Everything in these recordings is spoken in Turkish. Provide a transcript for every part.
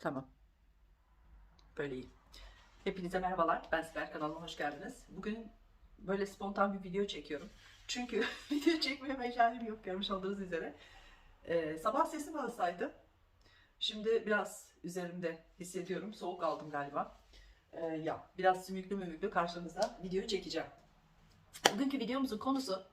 Tamam. Böyle iyi. Hepinize merhabalar. Ben Sibel kanalıma hoş geldiniz. Bugün böyle spontan bir video çekiyorum. Çünkü video çekmeye mecalim yok görmüş olduğunuz üzere. Ee, sabah sesim hastaydı. Şimdi biraz üzerimde hissediyorum. Soğuk aldım galiba. Ee, ya biraz sümüklü mümüklü karşınızda video çekeceğim. Bugünkü videomuzun konusu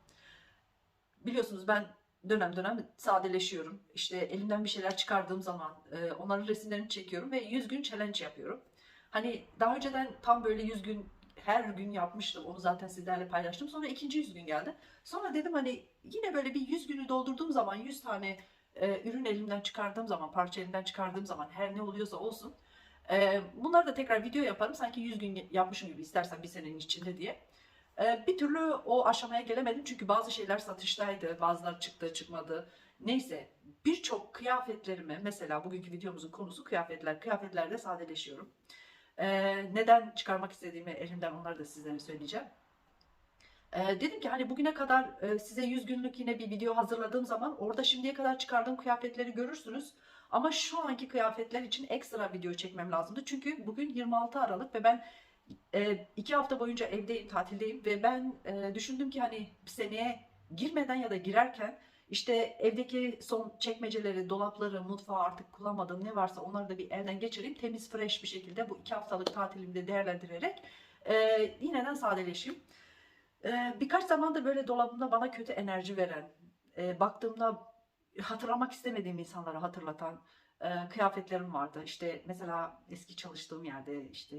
biliyorsunuz ben dönem dönem sadeleşiyorum. İşte elimden bir şeyler çıkardığım zaman e, onların resimlerini çekiyorum ve 100 gün challenge yapıyorum. Hani daha önceden tam böyle 100 gün her gün yapmıştım. Onu zaten sizlerle paylaştım. Sonra ikinci 100 gün geldi. Sonra dedim hani yine böyle bir 100 günü doldurduğum zaman 100 tane e, ürün elimden çıkardığım zaman, parça elimden çıkardığım zaman her ne oluyorsa olsun. E, bunları da tekrar video yaparım. Sanki 100 gün yapmışım gibi istersen bir senenin içinde diye. E, bir türlü o aşamaya gelemedim çünkü bazı şeyler satıştaydı, bazıları çıktı, çıkmadı. Neyse birçok kıyafetlerimi mesela bugünkü videomuzun konusu kıyafetler. Kıyafetlerde sadeleşiyorum. Ee, neden çıkarmak istediğimi elimden onları da sizlere söyleyeceğim. Ee, dedim ki hani bugüne kadar e, size 100 günlük yine bir video hazırladığım zaman orada şimdiye kadar çıkardığım kıyafetleri görürsünüz. Ama şu anki kıyafetler için ekstra video çekmem lazımdı. Çünkü bugün 26 Aralık ve ben e, iki hafta boyunca evdeyim, tatildeyim ve ben e, düşündüm ki hani seneye girmeden ya da girerken işte evdeki son çekmeceleri, dolapları, mutfağı artık kullanmadığım ne varsa onları da bir elden geçireyim. Temiz, fresh bir şekilde bu iki haftalık tatilimde değerlendirerek e, yineden sadeleşeyim. E, birkaç zamandır böyle dolabımda bana kötü enerji veren, e, baktığımda hatırlamak istemediğim insanları hatırlatan e, kıyafetlerim vardı. İşte mesela eski çalıştığım yerde işte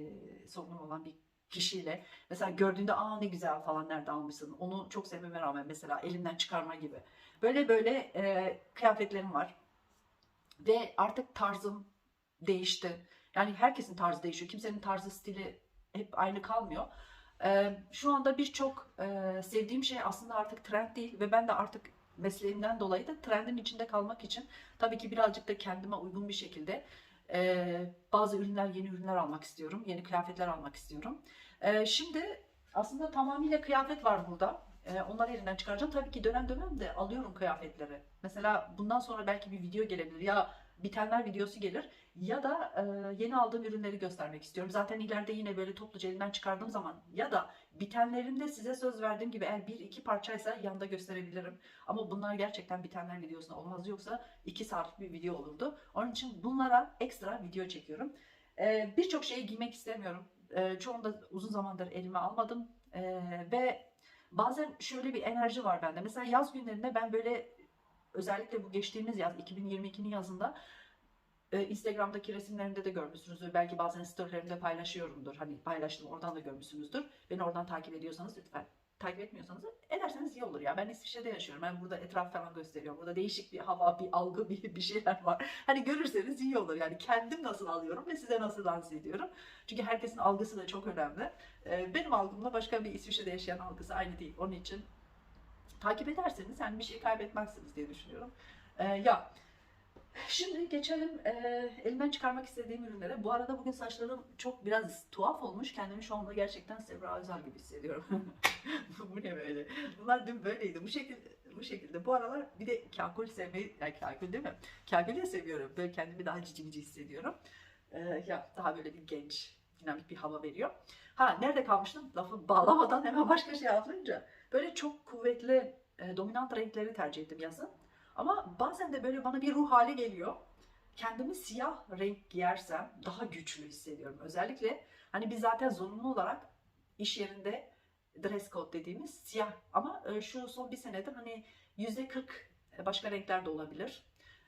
sorunum olan bir kişiyle mesela gördüğünde aa ne güzel falan nerede almışsın onu çok sevmeme rağmen mesela elimden çıkarma gibi. Böyle böyle e, kıyafetlerim var. Ve artık tarzım değişti. Yani herkesin tarzı değişiyor. Kimsenin tarzı stili hep aynı kalmıyor. E, şu anda birçok e, sevdiğim şey aslında artık trend değil ve ben de artık mesleğimden dolayı da trendin içinde kalmak için tabii ki birazcık da kendime uygun bir şekilde e, bazı ürünler, yeni ürünler almak istiyorum. Yeni kıyafetler almak istiyorum. E, şimdi aslında tamamıyla kıyafet var burada. E, onları elinden çıkaracağım. Tabii ki dönem dönem de alıyorum kıyafetleri. Mesela bundan sonra belki bir video gelebilir. Ya bitenler videosu gelir ya da e, yeni aldığım ürünleri göstermek istiyorum. Zaten ileride yine böyle topluca elinden çıkardığım zaman ya da bitenlerinde size söz verdiğim gibi eğer bir iki parçaysa yanda gösterebilirim. Ama bunlar gerçekten bitenler videosunda olmaz yoksa iki saatlik bir video olurdu. Onun için bunlara ekstra video çekiyorum. E, Birçok şeyi giymek istemiyorum. E, çoğunu da uzun zamandır elime almadım. E, ve bazen şöyle bir enerji var bende. Mesela yaz günlerinde ben böyle özellikle bu geçtiğimiz yaz 2022'nin yazında e, Instagram'daki resimlerimde de görmüşsünüzdür. Belki bazen storylerimde paylaşıyorumdur. Hani paylaştım oradan da görmüşsünüzdür. Beni oradan takip ediyorsanız lütfen takip etmiyorsanız ederseniz iyi olur ya. Ben İsviçre'de yaşıyorum. Ben burada etraf falan gösteriyorum. Burada değişik bir hava, bir algı, bir, bir şeyler var. Hani görürseniz iyi olur. Yani kendim nasıl alıyorum ve size nasıl lanse ediyorum. Çünkü herkesin algısı da çok önemli. Ee, benim algımla başka bir İsviçre'de yaşayan algısı aynı değil. Onun için takip ederseniz yani bir şey kaybetmezsiniz diye düşünüyorum. Ee, ya Şimdi geçelim e, elimden çıkarmak istediğim ürünlere. Bu arada bugün saçlarım çok biraz tuhaf olmuş. Kendimi şu anda gerçekten Sebra Özel gibi hissediyorum. bu ne böyle? Bunlar dün böyleydi. Bu şekilde bu şekilde. Bu aralar bir de kakül sevmeyi, yani kakül değil mi? Kakülü de seviyorum. Böyle kendimi daha cici cici hissediyorum. E, ya daha böyle bir genç, dinamik bir hava veriyor. Ha nerede kalmıştım? Lafı bağlamadan hemen başka şey atlayınca. Böyle çok kuvvetli, e, dominant renkleri tercih ettim yazın. Ama bazen de böyle bana bir ruh hali geliyor. Kendimi siyah renk giyersem daha güçlü hissediyorum. Özellikle hani biz zaten zorunlu olarak iş yerinde dress code dediğimiz siyah ama e, şu son bir senedir hani yüzde 40 başka renkler de olabilir.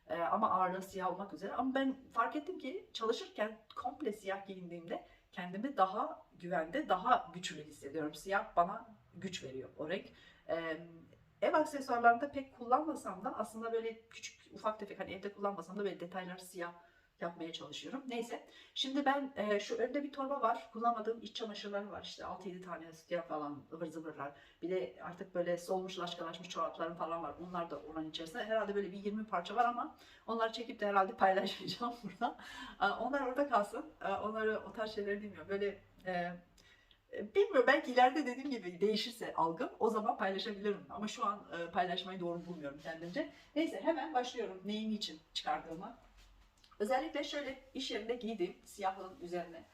E, ama ağırlığı siyah olmak üzere. Ama ben fark ettim ki çalışırken komple siyah giyindiğimde kendimi daha güvende, daha güçlü hissediyorum. Siyah bana güç veriyor o renk. E, Ev aksesuarlarında pek kullanmasam da aslında böyle küçük ufak tefek hani evde kullanmasam da böyle detayları siyah yapmaya çalışıyorum. Neyse. Şimdi ben e, şu önde bir torba var. Kullanmadığım iç çamaşırları var. İşte 6-7 tane siyah falan ıvır zıvırlar. Bir de artık böyle solmuş laşkalaşmış çoraplarım falan var. Onlar da onun içerisinde. Herhalde böyle bir 20 parça var ama onları çekip de herhalde paylaşmayacağım burada. Onlar orada kalsın. Onları o tarz şeyleri bilmiyorum. Böyle e, Bilmiyorum belki ileride dediğim gibi değişirse algım o zaman paylaşabilirim. Ama şu an e, paylaşmayı doğru bulmuyorum kendimce. Neyse hemen başlıyorum neyin için çıkardığımı. Özellikle şöyle iş yerinde giydiğim siyahlığın üzerine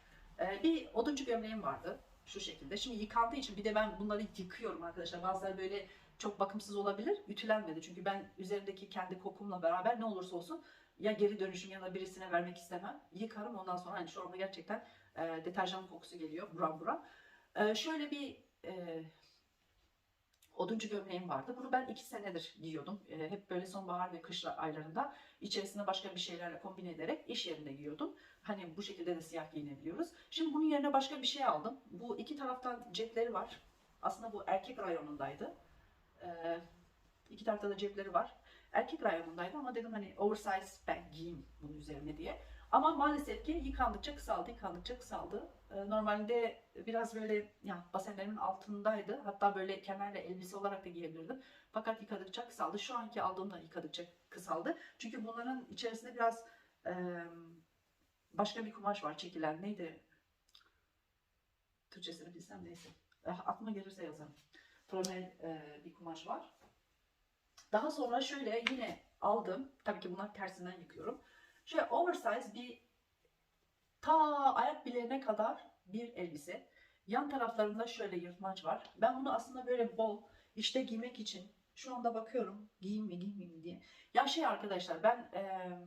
e, bir oduncu gömleğim vardı. Şu şekilde. Şimdi yıkandığı için bir de ben bunları yıkıyorum arkadaşlar. Bazıları böyle çok bakımsız olabilir. Ütülenmedi. Çünkü ben üzerindeki kendi kokumla beraber ne olursa olsun ya geri dönüşüm ya da birisine vermek istemem. Yıkarım ondan sonra hani şu anda gerçekten e, deterjan kokusu geliyor buram buram. E, şöyle bir e, oduncu gömleğim vardı. Bunu ben iki senedir giyiyordum. E, hep böyle sonbahar ve kış aylarında içerisine başka bir şeylerle kombine ederek iş yerinde giyiyordum. Hani bu şekilde de siyah giyinebiliyoruz. Şimdi bunun yerine başka bir şey aldım. Bu iki taraftan cepleri var. Aslında bu erkek rayonundaydı. E, iki tarafta da cepleri var. Erkek rayonundaydı ama dedim hani oversize ben giyeyim bunun üzerine diye. Ama maalesef ki yıkandıkça kısaldı, yıkandıkça kısaldı. Ee, Normalde biraz böyle ya basenlerimin altındaydı. Hatta böyle kemerle elbise olarak da giyebilirdim. Fakat yıkadıkça kısaldı. Şu anki aldığımda yıkadıkça kısaldı. Çünkü bunların içerisinde biraz e, başka bir kumaş var çekilen. Neydi? Türkçesini bilsem neyse. Eh, aklıma gelirse yazarım. Flanel e, bir kumaş var. Daha sonra şöyle yine aldım. Tabii ki bunlar tersinden yıkıyorum. Şöyle oversize bir ta ayak bileğine kadar bir elbise. Yan taraflarında şöyle yırtmaç var. Ben bunu aslında böyle bol işte giymek için şu anda bakıyorum giyeyim mi giymeyeyim mi diye. Ya şey arkadaşlar ben eee,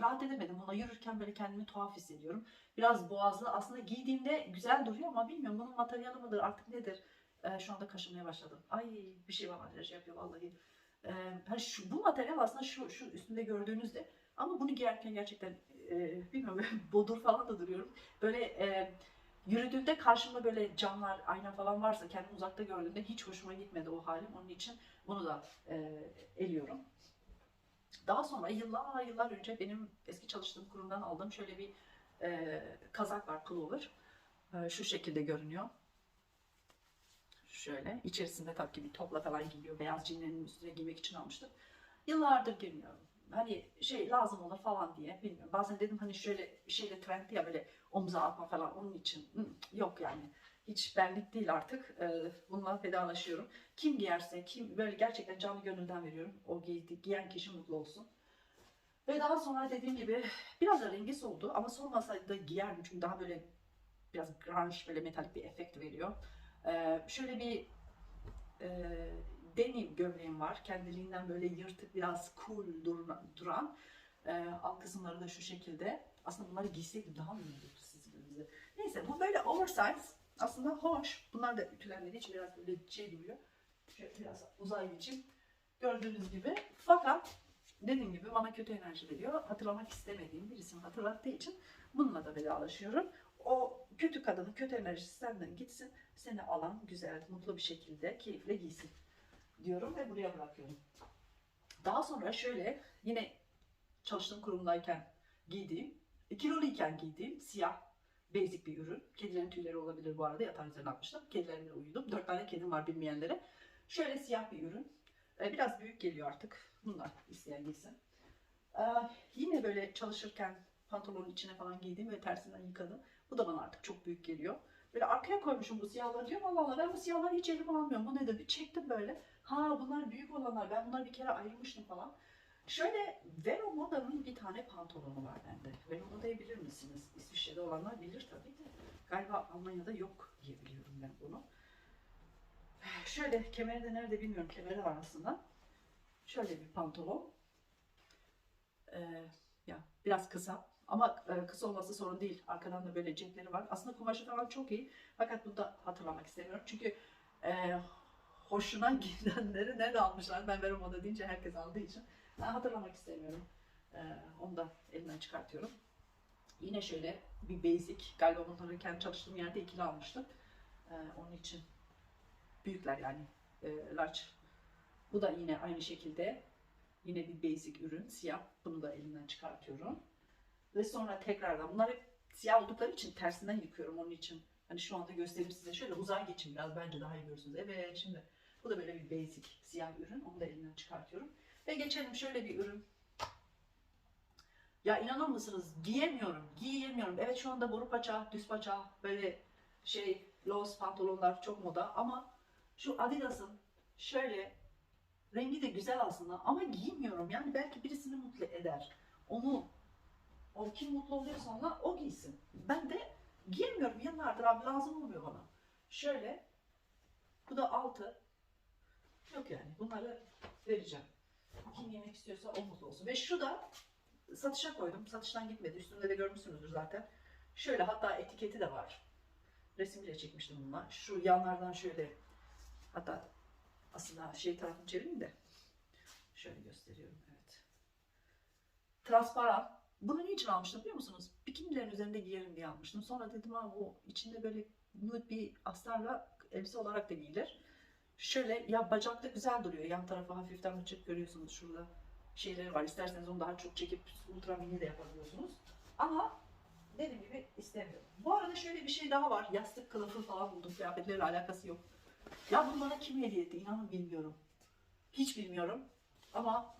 rahat edemedim. Ona yürürken böyle kendimi tuhaf hissediyorum. Biraz boğazlı. Aslında giydiğimde güzel duruyor ama bilmiyorum bunun materyali mıdır artık nedir? Eee, şu anda kaşınmaya başladım. Ay bir şey var makyaj yapıyor vallahi. Hani şu, bu materyal aslında şu, şu üstünde gördüğünüzde ama bunu giyerken gerçekten e, bilmiyorum bodur falan da duruyorum. Böyle e, yürüdüğümde karşımda böyle camlar, ayna falan varsa kendimi uzakta gördüğümde hiç hoşuma gitmedi o halim. Onun için bunu da e, eliyorum. Daha sonra yıllar yıllar önce benim eski çalıştığım kurumdan aldığım şöyle bir e, kazak var, pullover. E, şu şekilde görünüyor. Şöyle. içerisinde tabii ki bir topla falan giyiyor. Beyaz cinlerin üstüne giymek için almıştım. Yıllardır giymiyorum hani şey lazım olur falan diye bilmiyorum. Bazen dedim hani şöyle bir şeyle trend ya böyle omza atma falan onun için yok yani. Hiç benlik değil artık. Ee, bununla vedalaşıyorum. Kim giyerse, kim böyle gerçekten canlı gönülden veriyorum. O giydi, giyen kişi mutlu olsun. Ve daha sonra dediğim gibi biraz da rengi soldu ama solmasaydı giyerdim çünkü daha böyle biraz grunge böyle metalik bir efekt veriyor. Ee, şöyle bir e, denim gömleğim var. Kendiliğinden böyle yırtık biraz cool duran. Ee, alt kısımları da şu şekilde. Aslında bunları giyseydim daha mı iyi sizin önünüze. Neyse bu böyle oversize. Aslında hoş. Bunlar da ütülenmediği için biraz böyle şey duruyor. Biraz uzay biçim. Gördüğünüz gibi. Fakat dediğim gibi bana kötü enerji veriyor. Hatırlamak istemediğim birisini hatırlattığı için bununla da vedalaşıyorum. O kötü kadının kötü enerjisi senden gitsin. Seni alan güzel, mutlu bir şekilde keyifle giysin diyorum ve buraya bırakıyorum. Daha sonra şöyle yine çalıştığım kurumdayken giydiğim, kiloluyken giydiğim siyah basic bir ürün. Kedilerin tüyleri olabilir bu arada yatağın üzerine atmıştım. Kedilerimle uyudum. Dört tane kedim var bilmeyenlere. Şöyle siyah bir ürün. Ee, biraz büyük geliyor artık. Bunlar isteyen giysin. Ee, yine böyle çalışırken pantolonun içine falan giydim ve tersinden yıkadım. Bu da bana artık çok büyük geliyor. Böyle arkaya koymuşum bu siyahları diyorum Allah Allah ben bu siyahları hiç elime almıyorum. Bu nedir? Bir çektim böyle. Ha bunlar büyük olanlar. Ben bunları bir kere ayırmıştım falan. Şöyle Vero Moda'nın bir tane pantolonu var bende. Vero Moda'yı bilir misiniz? İsviçre'de olanlar bilir tabii de. Galiba Almanya'da yok diye biliyorum ben bunu. Şöyle kemeri de nerede bilmiyorum. Kemeri var aslında. Şöyle bir pantolon. Ee, ya biraz kısa ama e, kısa olması sorun değil. Arkadan da böyle cepleri var. Aslında kumaşı falan çok iyi. Fakat bunu da hatırlamak istemiyorum. Çünkü e, hoşuna gidenleri nerede almışlar? Ben Vero Moda deyince herkes aldığı için. Ben hatırlamak istemiyorum. E, onu da elimden çıkartıyorum. Yine şöyle bir basic. Galiba bunları kendi çalıştığım yerde ikili almıştım. E, onun için büyükler yani. E, large. Bu da yine aynı şekilde yine bir basic ürün. Siyah. Bunu da elimden çıkartıyorum. Ve sonra tekrardan bunlar hep siyah oldukları için tersinden yıkıyorum onun için. Hani şu anda göstereyim size. Şöyle uzay geçin biraz bence daha iyi görürsünüz. Evet şimdi bu da böyle bir basic siyah ürün. Onu da elimden çıkartıyorum. Ve geçelim şöyle bir ürün. Ya inanır mısınız? Giyemiyorum. Giyemiyorum. Evet şu anda boru paça, düz paça, böyle şey lows pantolonlar çok moda ama şu Adidas'ın şöyle rengi de güzel aslında ama giymiyorum. Yani belki birisini mutlu eder. Onu o kim mutlu oluyorsa onunla o giysin. Ben de giyemiyorum yıllardır abi lazım olmuyor bana. Şöyle bu da altı. Yok yani bunları vereceğim. Kim yemek istiyorsa o mutlu olsun. Ve şu da satışa koydum. Satıştan gitmedi. Üstünde de görmüşsünüzdür zaten. Şöyle hatta etiketi de var. Resim bile çekmiştim bununla. Şu yanlardan şöyle hatta aslında şey tarafını çevireyim de şöyle gösteriyorum. Evet. Transparan. Bunu niçin almıştım biliyor musunuz? Bikinilerin üzerinde giyerim diye almıştım. Sonra dedim ha bu içinde böyle nude bir astarla elbise olarak da giyilir. Şöyle ya bacakta güzel duruyor. Yan tarafı hafiften açık görüyorsunuz şurada şeyleri var. İsterseniz onu daha çok çekip ultra mini de yapabiliyorsunuz. Ama dediğim gibi istemiyorum. Bu arada şöyle bir şey daha var. Yastık kılıfı falan buldum. Kıyafetlerle alakası yok. Ya bunu bana kim hediye etti? İnanın bilmiyorum. Hiç bilmiyorum. Ama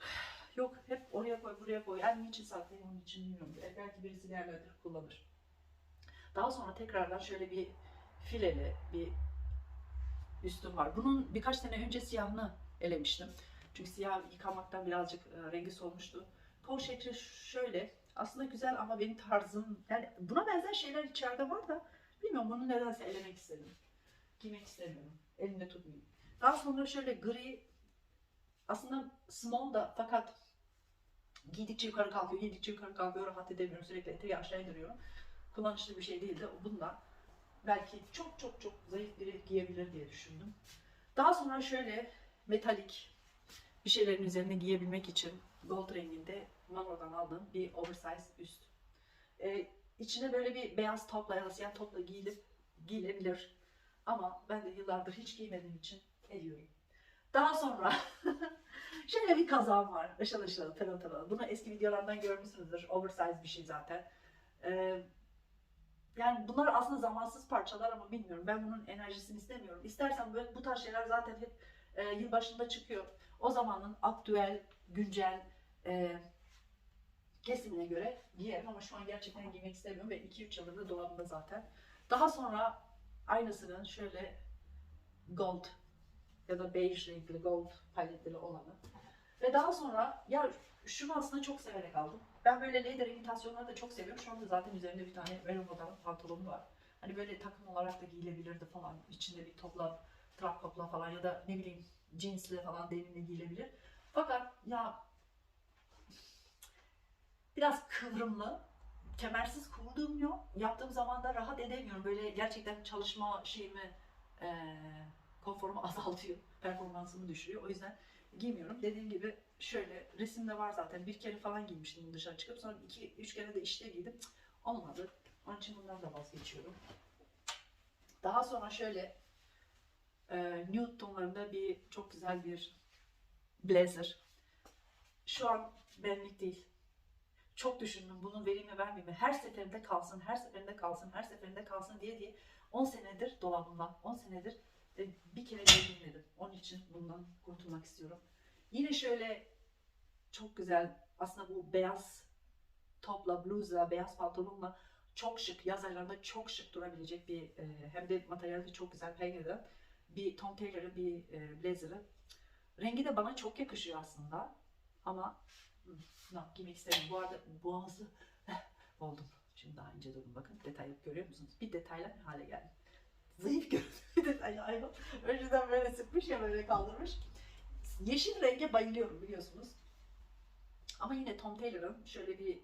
yok hep oraya koy buraya koy. Yani niçin saklayayım onun için bilmiyorum. E, Belki birisi değerlendirir kullanır. Daha sonra tekrardan şöyle bir fileli bir üstüm var. Bunun birkaç sene önce siyahını elemiştim. Çünkü siyah yıkamaktan birazcık e, rengi solmuştu. Kol şekli şöyle. Aslında güzel ama benim tarzım yani buna benzer şeyler içeride var da bilmiyorum bunu nedense elemek istedim. Giymek istemiyorum. Elimde tutmayayım. Daha sonra şöyle gri aslında small da fakat giydikçe yukarı kalkıyor, giydikçe yukarı kalkıyor, rahat edemiyorum. Sürekli eteği aşağı indiriyorum. Kullanışlı bir şey değildi. Bundan belki çok çok çok zayıf biri giyebilir diye düşündüm. Daha sonra şöyle metalik bir şeylerin üzerine giyebilmek için gold renginde Mango'dan aldığım bir oversize üst. Ee, içine böyle bir beyaz topla ya topla giyilip giyilebilir. Ama ben de yıllardır hiç giymediğim için ediyorum. Daha sonra şöyle bir kazağım var. Işıl ışıl, pırıl pırıl. Bunu eski videolardan görmüşsünüzdür. Oversize bir şey zaten. Ee, yani bunlar aslında zamansız parçalar ama bilmiyorum. Ben bunun enerjisini istemiyorum. İstersen böyle bu tarz şeyler zaten hep e, yılbaşında çıkıyor. O zamanın aktüel, güncel e, kesimine göre giyerim ama şu an gerçekten giymek istemiyorum ve 2-3 yıldır da dolabımda zaten. Daha sonra aynısının şöyle gold ya da beige renkli gold paletli olanı. Ve daha sonra ya şunu aslında çok severek aldım. Ben böyle leather imitasyonları da çok seviyorum. Şu anda zaten üzerinde bir tane Venoma'dan pantolonu var. Hani böyle takım olarak da giyilebilirdi falan. İçinde bir topla, trap topla falan ya da ne bileyim jeansle falan deninle giyilebilir. Fakat ya biraz kıvrımlı, kemersiz kurduğum Yaptığım zaman da rahat edemiyorum. Böyle gerçekten çalışma şeyimi, eee konforumu azaltıyor. Performansımı düşürüyor. O yüzden giymiyorum. Dediğim gibi şöyle resimde var zaten. Bir kere falan giymiştim dışarı çıkıp sonra iki, üç kere de işte giydim. Olmadı. Onun için bundan da vazgeçiyorum. Daha sonra şöyle e, nude tonlarında bir çok güzel bir blazer. Şu an benlik değil. Çok düşündüm bunu vereyim mi vermeyeyim? Her seferinde kalsın, her seferinde kalsın, her seferinde kalsın diye diye 10 senedir dolabımda, 10 senedir e, bir kere bile giymedim. Onun için bundan kurtulmak istiyorum. Yine şöyle çok güzel aslında bu beyaz topla, bluzla, beyaz pantolonla çok şık, yaz aylarında çok şık durabilecek bir e, hem de materyali çok güzel peynirden bir Tom Taylor'ın bir e, blazer'ı. Rengi de bana çok yakışıyor aslında. Ama no, giymek istemiyorum. Bu arada boğazı oldum. Şimdi daha ince durdum bakın. Detaylı görüyor musunuz? Bir detayla hale geldim. Zayıf detaylı hayvan. Önceden böyle sıkmış ya böyle kaldırmış. Yeşil renge bayılıyorum biliyorsunuz. Ama yine Tom Taylor'ın şöyle bir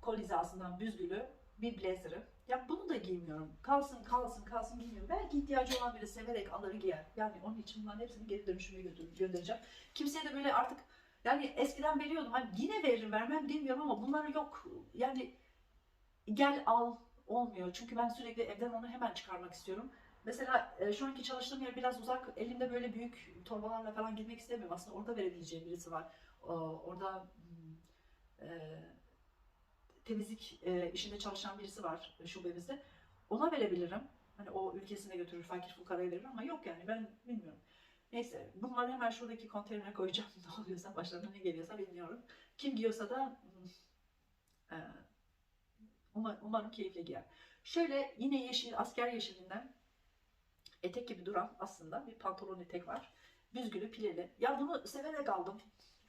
kol hizasından büzgülü bir blazer'ı. Ya bunu da giymiyorum. Kalsın kalsın kalsın giymiyorum. Belki ihtiyacı olan biri severek alır giyer. Yani onun için bunların hepsini geri dönüşüme göndereceğim. Kimseye de böyle artık yani eskiden veriyordum. Hani yine veririm vermem bilmiyorum ama bunları yok. Yani gel al olmuyor. Çünkü ben sürekli evden onu hemen çıkarmak istiyorum. Mesela e, şu anki çalıştığım yer biraz uzak. Elimde böyle büyük torbalarla falan gitmek istemiyorum. Aslında orada verebileceğim birisi var. Orada hmm, e, temizlik e, işinde çalışan birisi var şubemizde. Ona verebilirim. Hani o ülkesine götürür, fakir fukaraya verir ama yok yani ben bilmiyorum. Neyse bunları hemen şuradaki konteynere koyacağım. Ne oluyorsa başlarına ne geliyorsa bilmiyorum. Kim giyiyorsa da hmm, umarım, umarım keyifle giyer. Şöyle yine yeşil, asker yeşilinden etek gibi duran aslında bir pantolon etek var. Büzgülü pileli. Ya bunu severek aldım.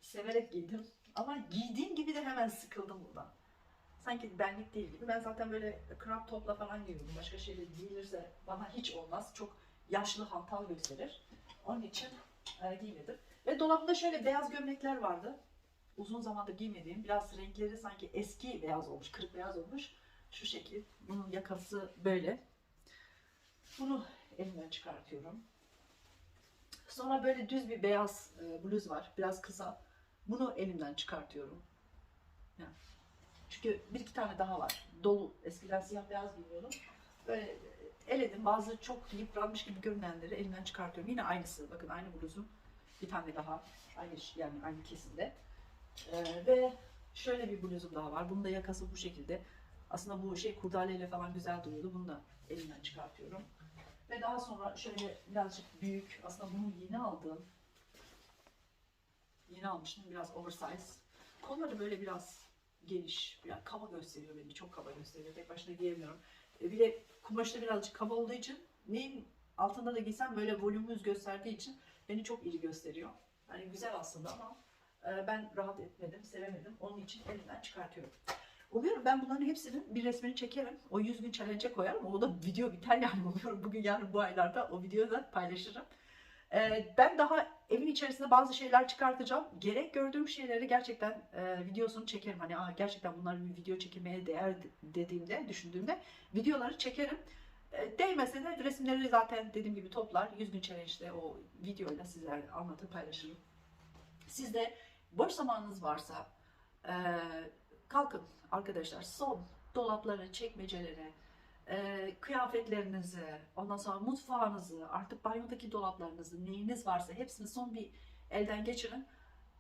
Severek giydim. Ama giydiğim gibi de hemen sıkıldım bundan. Sanki benlik değil gibi. Ben zaten böyle crop topla falan giyiyorum. Başka şeyle giyilirse bana hiç olmaz. Çok yaşlı hantal gösterir. Onun için e, giymedim. Ve dolapta şöyle beyaz gömlekler vardı. Uzun zamandır giymediğim. Biraz renkleri sanki eski beyaz olmuş, kırık beyaz olmuş. Şu şekil. Bunun yakası böyle. Bunu elimden çıkartıyorum. Sonra böyle düz bir beyaz e, bluz var. Biraz kısa. Bunu elimden çıkartıyorum. Yani. Çünkü bir iki tane daha var. Dolu. Eskiden siyah beyaz giyiyordum. Böyle e, eledim. Bazı çok yıpranmış gibi görünenleri elimden çıkartıyorum. Yine aynısı. Bakın aynı bluzun. Bir tane daha. Aynı yani aynı kesimde. E, ve şöyle bir bluzum daha var. Bunun da yakası bu şekilde. Aslında bu şey kurdaleyle falan güzel duruyordu. Bunu da elimden çıkartıyorum. Ve daha sonra şöyle birazcık büyük, aslında bunu yeni aldığım, yeni almıştım biraz oversize. Kolları böyle biraz geniş, biraz kaba gösteriyor beni, çok kaba gösteriyor. Tek başına giyemiyorum. E, bir de kumaşı da birazcık kaba olduğu için neyin altında da giysem böyle volümüz gösterdiği için beni çok iri gösteriyor. Hani güzel aslında ama ben rahat etmedim, sevemedim. Onun için elimden çıkartıyorum. Umuyorum ben bunların hepsinin bir resmini çekerim. O 100 gün challenge'e koyarım. O da video biter yani umuyorum. Bugün yarın bu aylarda o videoyu da paylaşırım. Ee, ben daha evin içerisinde bazı şeyler çıkartacağım. Gerek gördüğüm şeyleri gerçekten e, videosunu çekerim. Hani Aa, gerçekten bunlar bir video çekilmeye değer dediğimde, düşündüğümde videoları çekerim. E, değmese de resimleri zaten dediğim gibi toplar. 100 gün challenge'de o videoyla sizlerle anlatıp paylaşırım. Siz de boş zamanınız varsa e, kalkın arkadaşlar son dolapları, çekmeceleri, e, kıyafetlerinizi, ondan sonra mutfağınızı, artık banyodaki dolaplarınızı, neyiniz varsa hepsini son bir elden geçirin.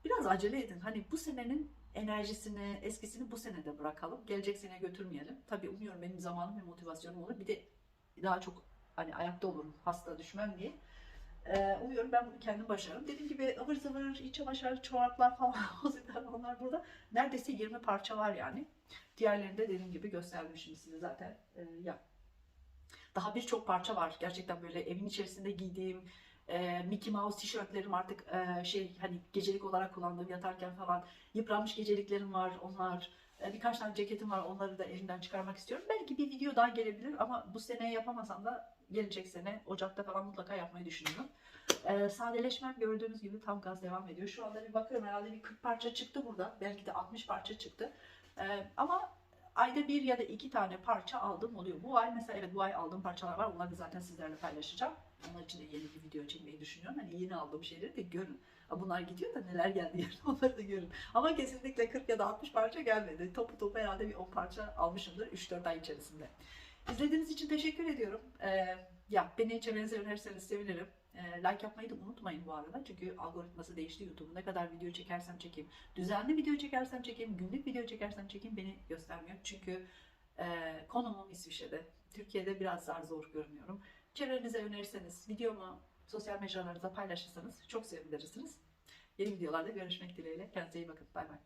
Biraz acele edin. Hani bu senenin enerjisini, eskisini bu senede bırakalım. Gelecek sene götürmeyelim. Tabii umuyorum benim zamanım ve motivasyonum olur. Bir de daha çok hani ayakta olurum hasta düşmem diye. Ee, umuyorum ben bunu kendim başarırım. Dediğim gibi ıvır zıvır, iç çamaşır, çoraplar falan onlar burada. Neredeyse 20 parça var yani. Diğerlerini de dediğim gibi gösterdim şimdi size zaten. Ee, ya. Daha birçok parça var. Gerçekten böyle evin içerisinde giydiğim e, Mickey Mouse tişörtlerim artık e, şey hani gecelik olarak kullandığım yatarken falan yıpranmış geceliklerim var. Onlar e, birkaç tane ceketim var. Onları da elimden çıkarmak istiyorum. Belki bir video daha gelebilir ama bu sene yapamasam da gelecek sene Ocak'ta falan mutlaka yapmayı düşünüyorum. Ee, sadeleşmem gördüğünüz gibi tam gaz devam ediyor. Şu anda bir bakıyorum herhalde bir 40 parça çıktı burada. Belki de 60 parça çıktı. Ee, ama ayda bir ya da iki tane parça aldım oluyor. Bu ay mesela evet bu ay aldığım parçalar var. Onları zaten sizlerle paylaşacağım. Onlar için de yeni bir video çekmeyi düşünüyorum. Hani yeni aldığım şeyleri de görün. Bunlar gidiyor da neler geldi yani onları da görün. Ama kesinlikle 40 ya da 60 parça gelmedi. Topu topu herhalde bir 10 parça almışımdır 3-4 ay içerisinde. İzlediğiniz için teşekkür ediyorum. Ee, ya beni çevrenize önerirseniz sevinirim. Ee, like yapmayı da unutmayın bu arada. Çünkü algoritması değişti YouTube'un. Ne kadar video çekersem çekeyim, düzenli video çekersem çekeyim, günlük video çekersem çekeyim beni göstermiyor. Çünkü e, konumum İsviçre'de. Türkiye'de biraz zar zor görünüyorum. Çevrenize önerirseniz, videomu sosyal mecralarınıza paylaşırsanız çok sevinirsiniz. Yeni videolarda görüşmek dileğiyle. Kendinize iyi bakın. Bay bay.